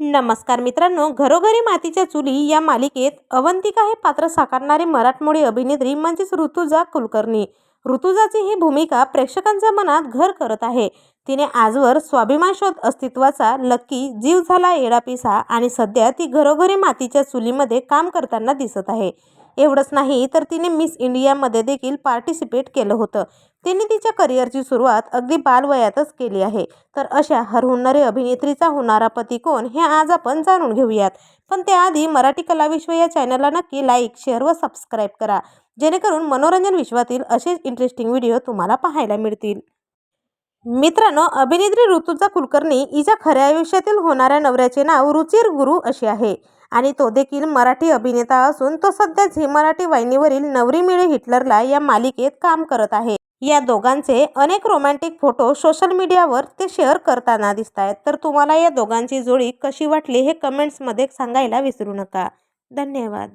नमस्कार मित्रांनो घरोघरी मातीच्या चुली या मालिकेत अवंतिका हे पात्र साकारणारी मराठमोळी अभिनेत्री म्हणजेच ऋतुजा कुलकर्णी. ऋतुजाची ही भूमिका प्रेक्षकांच्या मनात घर करत आहे. तिने आजवर स्वाभिमान शोध अस्तित्वाचा लक्की जीव झाला येडापिसा आणि सध्या ती घरोघरी मातीच्या चुलीमध्ये काम करताना दिसत आहे. एवढंच नाही तर तिने मिस इंडियामध्ये देखील पार्टिसिपेट केलं होतं. तिने तिच्या करिअरची सुरुवात अगदी बालवयातच केली आहे. तर अशा हरहुन्नरी अभिनेत्रीचा होणारा पती कोण हे आज आपण जाणून घेऊयात. पण त्याआधी मराठी कलाविश्व या चॅनलला नक्की लाईक शेअर व सबस्क्राईब करा. जेणेकरून मनोरंजन विश्वातील असेच इंटरेस्टिंग व्हिडिओ तुम्हाला पाहायला मिळतील. मित्रांनो अभिनेत्री ऋतुजा कुलकर्णी हिच्या खऱ्या आयुष्यातील होणाऱ्या नवऱ्याचे नाव रुचिर गुरु असे आहे. आणि तो देखील मराठी अभिनेता असून तो सध्या झी मराठी वाहिनीवरील नवरी मिळे हिटलरला या मालिकेत काम करत आहे. या दोघांचे अनेक रोमॅन्टिक फोटो सोशल मीडियावर ते शेअर करताना दिसत आहेत तर तुम्हाला या दोघांची जोडी कशी वाटली हे कमेंट्समध्ये सांगायला विसरू नका. धन्यवाद.